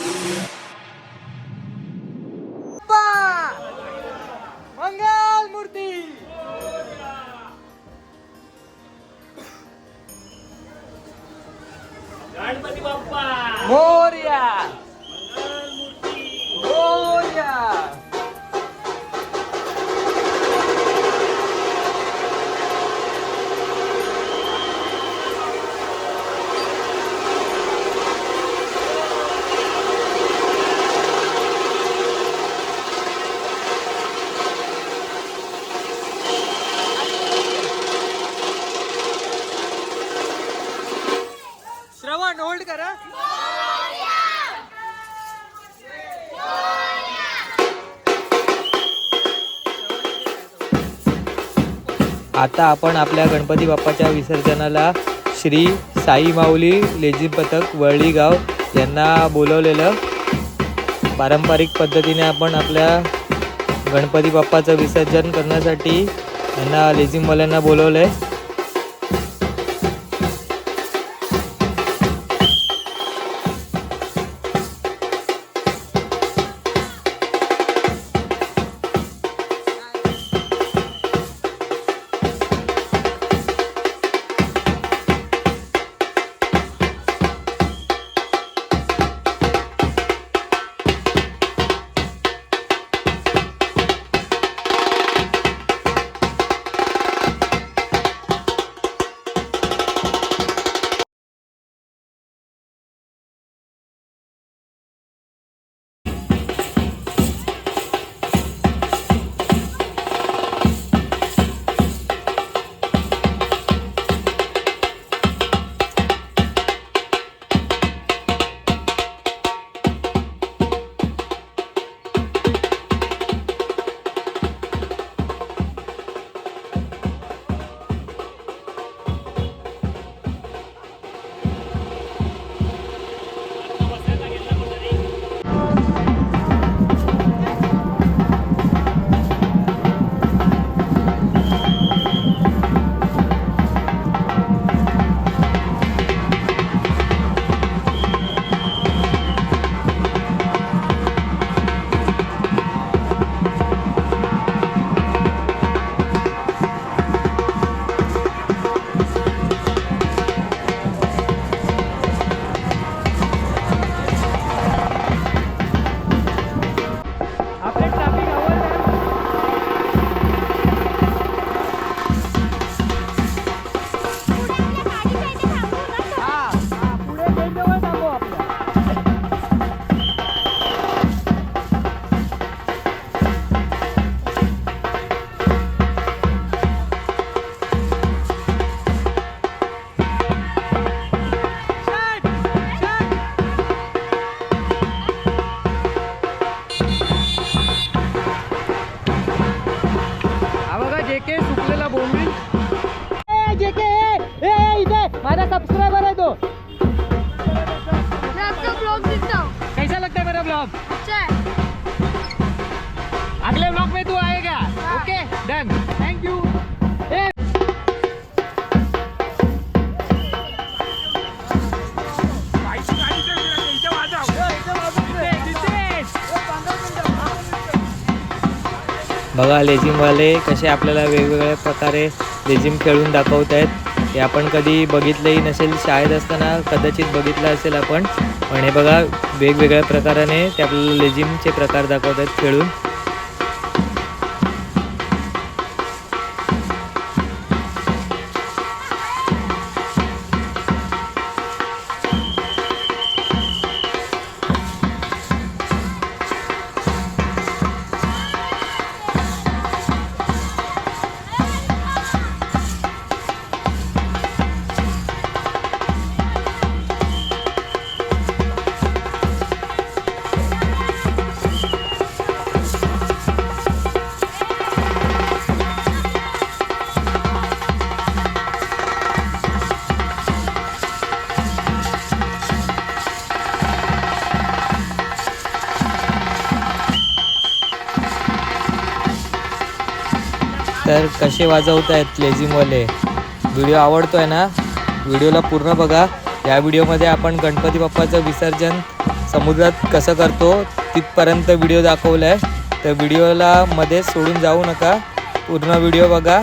Hallelujah. आता आपण आपल्या गणपती बाप्पाच्या विसर्जनाला श्री साई माऊली लेझिम पथक वळळीगाव यांना बोलवलेलं. पारंपरिक पद्धतीने आपण आपल्या गणपती बाप्पाचं विसर्जन करण्यासाठी यांना लेझिमवाल्यांना बोलवलं आहे माझा सबस्क्रायबर आहे तो. कैसा लगता है मेरा ब्लॉग अगले ब्लॉग में तू आएगा. ओके डन थैंक यू बघा लेझिमवाले कसे आपल्याला वेगवेगळ्या प्रकारे लेझिम खेळून दाखवत आहेत हे आपण कधी बघितलंही नसेल शाळेत असताना कदाचित बघितलं असेल आपण. पण हे बघा वेगवेगळ्या प्रकाराने ते आपल्याला लेझिमचे प्रकार दाखवतात खेळून. तर कसे वाजवत आहेत लेझिमवाले व्हिडिओ आहे ना? व्हिडिओला पूर्ण बघा. या व्हिडिओमध्ये आपण गणपती बाप्पाचं विसर्जन समुद्रात कसं करतो तिथपर्यंत व्हिडिओ दाखवला आहे तर व्हिडिओला मध्येच सोडून जाऊ नका. पूर्ण व्हिडिओ बघा.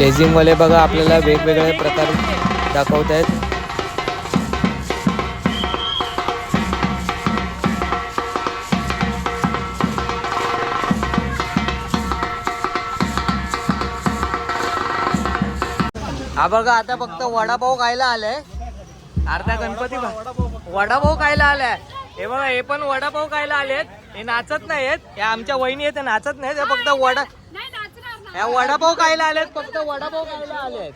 लेझिमवाले बघा आपल्याला वेगवेगळे प्रकार दाखवत आहेत. हा बघा आता फक्त वडापाव खायला आलाय. अर्धा गणपती वडापाव खायला आलाय. हे बघा हे पण वडापाव खायला आलेत. हे नाचत नाहीयेत. हे आमच्या वहिनी आहेत नाचत नाहीत हे फक्त वडा ह्या वडापाव खायला आलेत फक्त वडापाव खायला आलेत.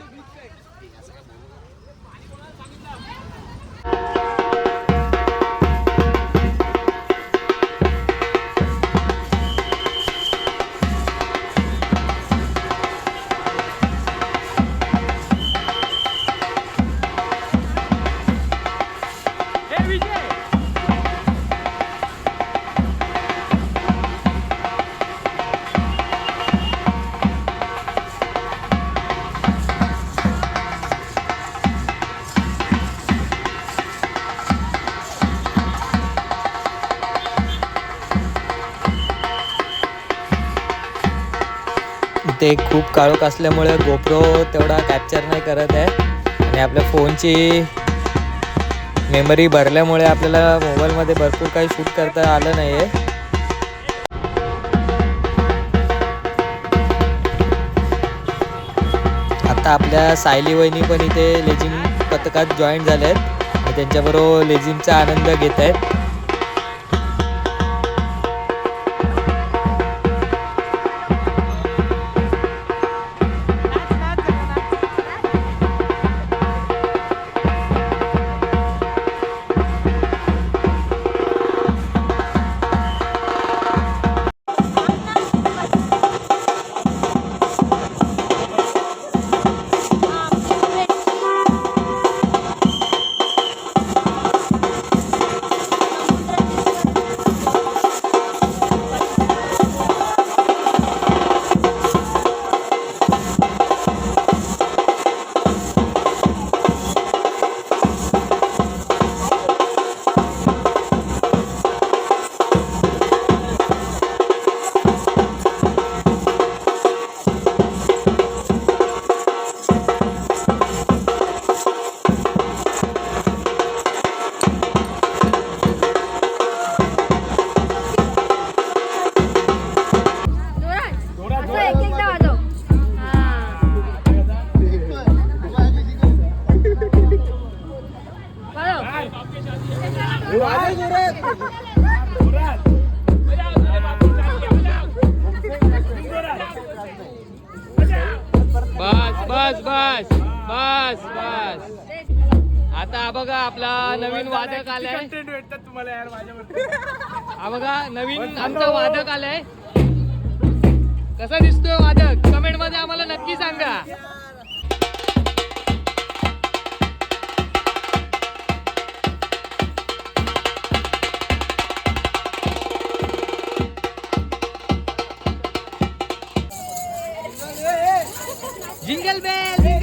ते खूप काळोख असल्यामुळे गोप्रो तेवढा कॅप्चर नाही करत आहे. आणि आपल्या फोनची मेमरी भरल्यामुळे आपल्याला मोबाईलमध्ये भरपूर काही शूट करता आलं नाही आहे आता आपल्या सायली वहिनी पण इथे लेझिम पथकात जॉईन झाल्या आहेत त्यांच्याबरोबर लेझिमचा आनंद घेत आहेत आलंय? कसा दिसतोय वादक? कमेंटमध्ये आम्हाला नक्की सांगा. Jingle bell!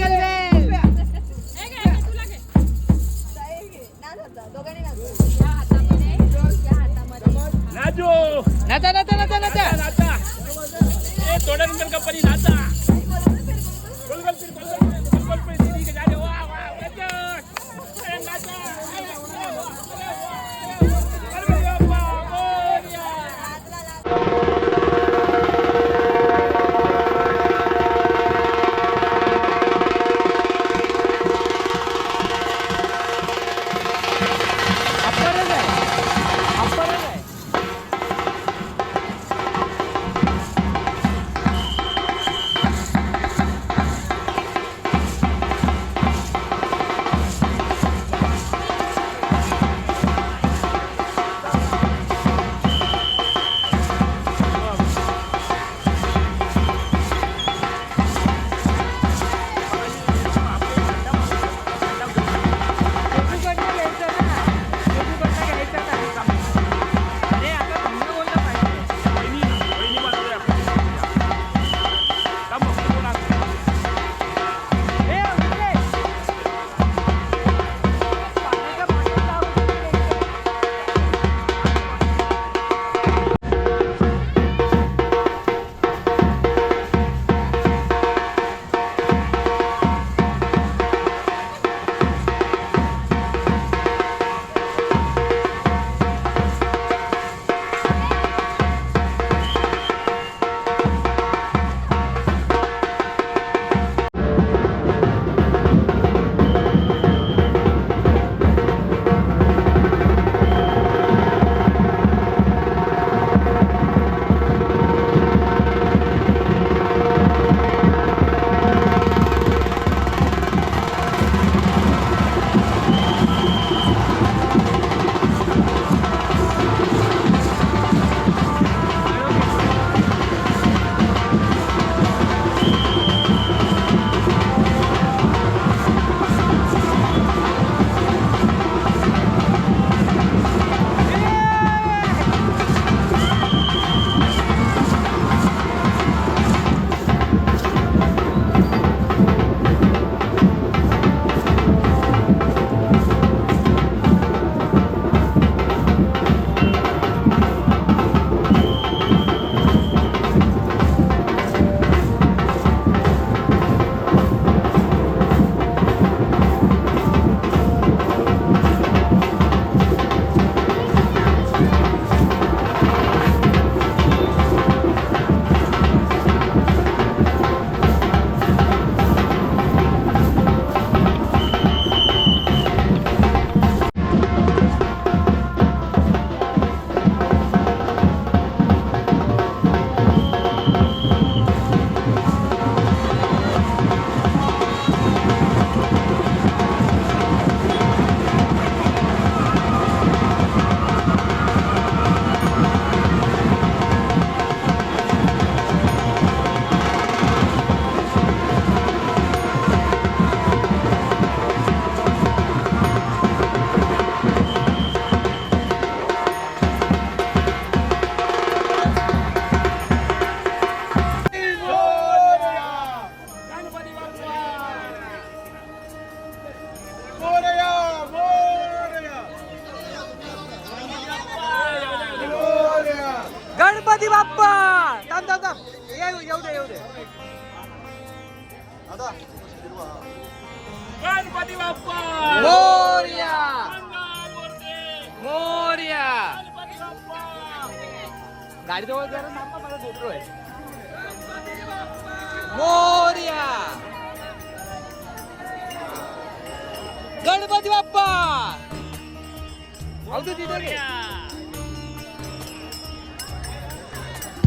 गणपती बाप्पा!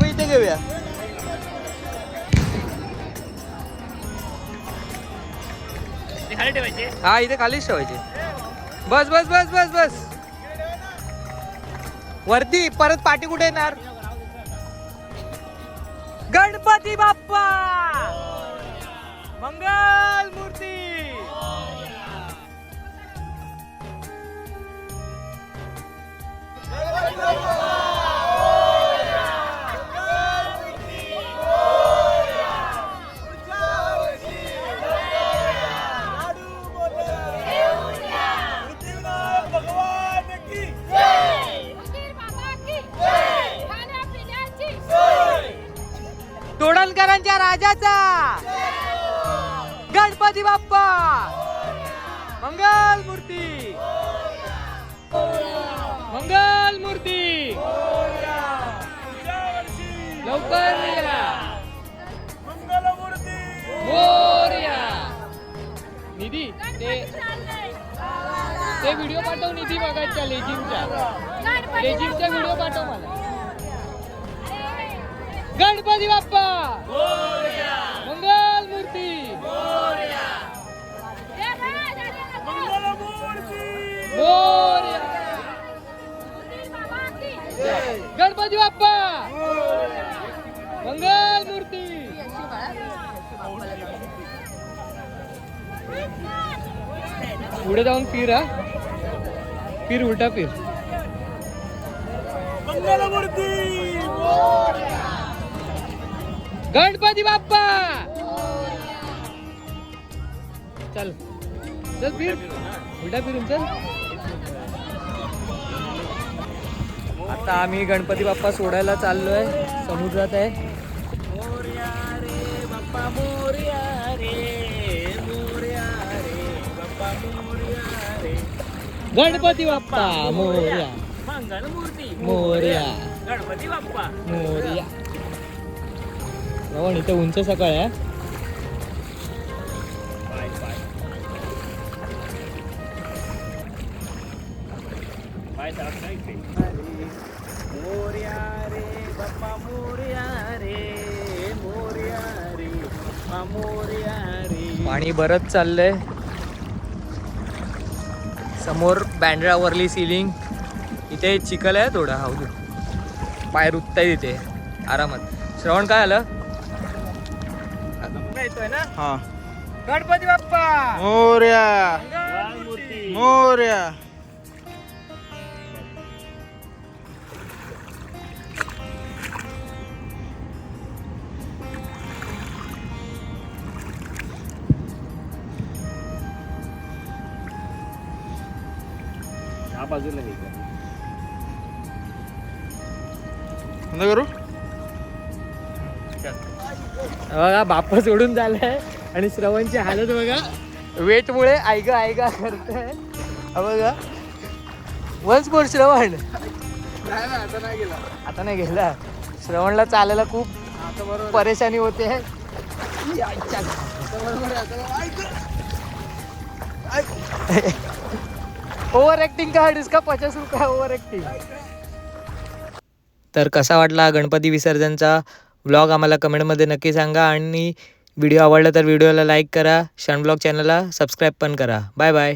इथे घेऊया. हा इथे खालीच ठेवायचे. बस बस बस बस बस. वरती परत पाठी कुठे येणार? गणपती बाप्पा! मंगल! लवकर निधी ते ते व्हिडिओ पाठव निधी बघायच्या लेजिमच्या लेजिमचा व्हिडिओ पाठव मला. गणपती बाप्पा! मंगल मूर्ती गणपती बाप्पा! पुढे जाऊन फिर हा. फिर उलटा फिर. मंगलमूर्ती! गणपती बाप्पा! चल. चल फिर. उलटा फिरून चल. आता आम्ही गणपती बाप्पा सोडायला चाललोय. समुद्रात आहे. गणपती बाप्पा मोर्या. मंगलमूर्ती मोर्या. गणपती बाप्पा. मोर्या. श्रवण इथे उंच सकाळ आहे. मोर्या रे बाप्पा मोर्या रे मोर्या रे बाप्पा मोर्या रे. पाणी बरंच चाललंय. समोर बँड्रावरली सिलिंग इथे चिखल आहे थोडा हाऊ पाय रुतताय तिथे आरामात. श्रवण काय आलं? येतोय ना? हा. गणपती बाप्पा! मोर्या! मोर्या! बघा बाप्पा सोडून झालाय. आणि श्रवणची हालत बघा. वेटमुळे ऐक ऐका करताय. बघा. वन्स श्रवण. नाही आता नाही गेला. आता नाही गेला. श्रवणला चालायला खूप परेशानी होते. ओव्हर ऍक्टिंग का डिस्का पचास रुपये ओव्हर ऍक्टिंग तर कसा वाटला गणपती विसर्जनचा व्लॉग आम्हाला कमेंटमध्ये नक्की सांगा आणि व्हिडिओ आवडला तर व्हिडिओला लाईक करा. शन ब्लॉग चॅनलला सबस्क्राईब पण करा. Bye bye